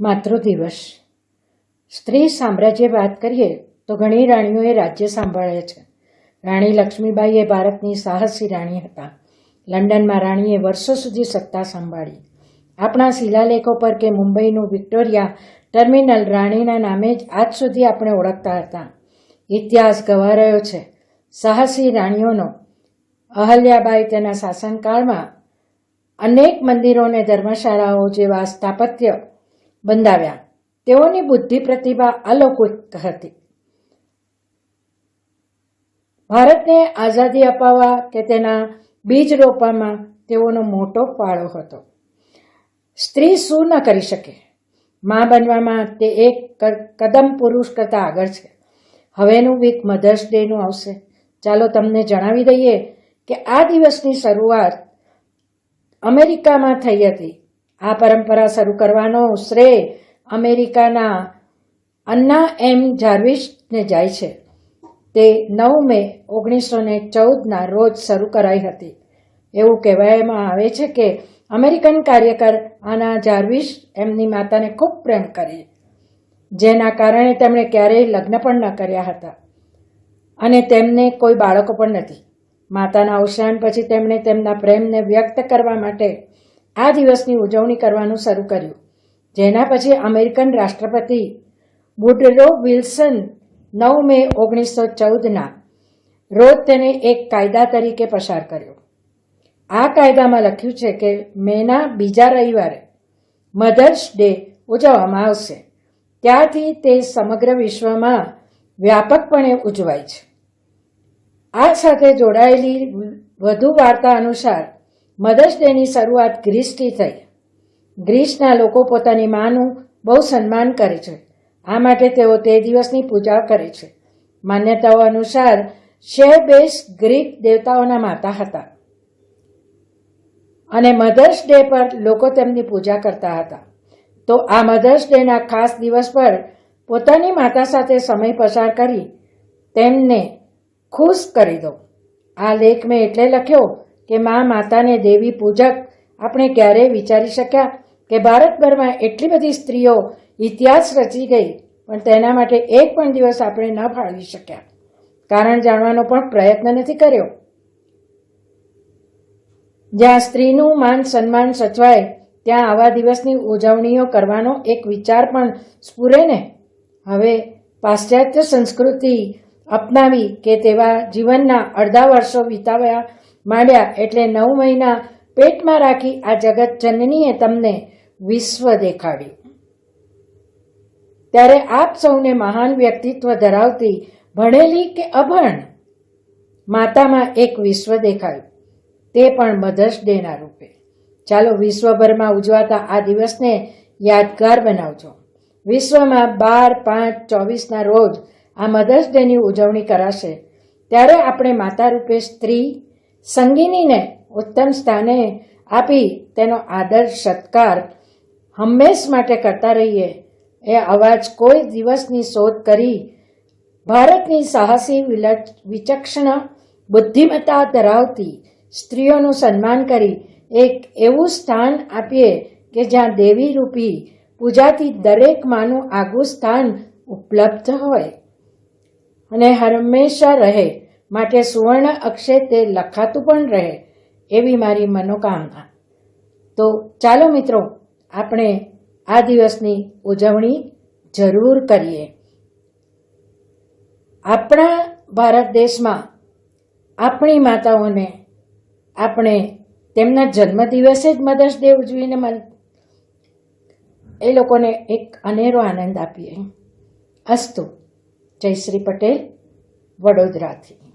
માતૃદિવસ સ્ત્રી સામ્રાજ્ય વાત કરીએ તો ઘણી રાણીઓએ રાજ્ય સાંભળે છે. રાણી લક્ષ્મીબાઈ એ ભારતની સાહસી રાણી હતા. લંડનમાં રાણીએ વર્ષો સુધી સત્તા સંભાળી. આપણા શિલાલેખો પર કે મુંબઈનું વિક્ટોરિયા ટર્મિનલ રાણીના નામે જ આજ સુધી આપણે ઓળખતા હતા. ઇતિહાસ ગવારાયો છે. સાહસી રાણીઓનો અહલ્યાબાઈ તેના શાસનકાળમાં અનેક મંદિરોને ધર્મશાળાઓ જેવા સ્થાપત્ય બંધાવ્યા. તેઓની બુદ્ધિ પ્રતિભા અલૌકિક હતી. ભારતને આઝાદી અપાવવા કે તેના બીજ રોપવામાં તેઓનો મોટો ફાળો હતો. સ્ત્રી શું ન કરી શકે? મા બનવામાં તે એક કદમ પુરુષ કરતાં આગળ છે. હવેનું વીક મધર્સ ડેનું આવશે. ચાલો તમને જણાવી દઈએ કે આ દિવસની શરૂઆત અમેરિકામાં થઈ હતી. આ પરંપરા શરૂ કરવાનો શ્રેય અમેરિકાના અન્ના એમ જાર્વિસને જાય છે. તે નવ મે ઓગણીસો ને ચૌદના રોજ શરૂ કરાઈ હતી. એવું કહેવામાં આવે છે કે અમેરિકન કાર્યકર આના જાર્વિસ એમની માતાને ખૂબ પ્રેમ કરી, જેના કારણે તેમણે ક્યારેય લગ્ન પણ ન કર્યા હતા. અને તેમને કોઈ બાળકો પણ નથી. માતાના અવસાન પછી તેમણે તેમના પ્રેમને વ્યક્ત કરવા માટે આ દિવસની ઉજવણી કરવાનું શરૂ કર્યું. જેના પછી અમેરિકન રાષ્ટ્રપતિ બુડરો વિલ્સન નવ મે ઓગણીસો ચૌદના રોજ તેને એક કાયદા તરીકે પસાર કર્યો. આ કાયદામાં લખ્યું છે કે મેના બીજા રવિવારે મધર્સ ડે ઉજવવામાં આવશે. ત્યારથી તે સમગ્ર વિશ્વમાં વ્યાપકપણે ઉજવાય છે. આ સાથે જોડાયેલી વધુ વાર્તા અનુસાર મધર્સ ડેની શરૂઆત ગ્રીસથી થઈ. ગ્રીસના લોકો પોતાની માનું બહુ સન્માન કરે છે. આ માટે તેઓ તે દિવસની પૂજા કરે છે. માન્યતાઓ અનુસાર શેરબેસ ગ્રીક દેવતાઓના માતા હતા. અને મધર્સ ડે પર લોકો તેમની પૂજા કરતા હતા. તો આ મધર્સ ડેના ખાસ દિવસ પર પોતાની માતા સાથે સમય પસાર કરી તેમને ખુશ કરી દો. આ લેખ મેં એટલે લખ્યો કે મા માતાને દેવી પૂજક આપણે ક્યારેય વિચારી શક્યા કે ભારતભરમાં એટલી બધી સ્ત્રીઓ ઇતિહાસ રચી ગઈ, પણ તેના માટે એક પણ દિવસ આપણે ન ફાળવી શક્યા. કારણ જાણવાનો પણ પ્રયત્ન નથી કર્યો. જ્યાં સ્ત્રીનું માન સન્માન સચવાય, ત્યાં આવા દિવસની ઉજવણીઓ કરવાનો એક વિચાર પણ સ્ફુરે ને. હવે પાશ્ચાત્ય સંસ્કૃતિ અપનાવી કે તેવા જીવનના અડધા વર્ષો વિતાવ્યા માંડ્યા એટલે નવ મહિના પેટમાં રાખી આ જગત જનનીએ તમને વિશ્વ દેખાડ્યું. ત્યારે આપ સૌને મહાન વ્યક્તિત્વ ધરાવતી ભણેલી કે અભણ માતામાં એક વિશ્વ દેખાયું. તે પણ મધર્સ ડેના રૂપે. ચાલો વિશ્વભરમાં ઉજવાતા આ દિવસને યાદગાર બનાવજો. વિશ્વમાં બાર પાંચ ચોવીસના રોજ આ મધર્સ ડેની ઉજવણી કરાશે. ત્યારે આપણે માતા રૂપે સ્ત્રી સંગીનીને ઉત્તમ સ્થાને આપી તેનો આદર સત્કાર હંમેશ માટે કરતા રહીએ. એ અવાજ કોઈ દિવસની શોધ કરી ભારતની સાહસી વિચક્ષણ બુદ્ધિમત્તા ધરાવતી સ્ત્રીઓનું સન્માન કરી એક એવું સ્થાન આપીએ કે જ્યાં દેવી રૂપી પૂજાથી દરેક માનું આગવું સ્થાન ઉપલબ્ધ હોય. અને હંમેશા રહે માટે સુવર્ણ અક્ષે તે લખાતું પણ રહે એવી મારી મનોકામના. તો ચાલો મિત્રો, આપણે આ દિવસની ઉજવણી જરૂર કરીએ. આપણા ભારત દેશમાં આપણી માતાઓને આપણે તેમના જન્મદિવસે જ મધર્સ ડે ઉજવીને એ લોકોને એક અનેરો આનંદ આપીએ. અસ્તુ. જયશ્રી પટેલ, વડોદરાથી.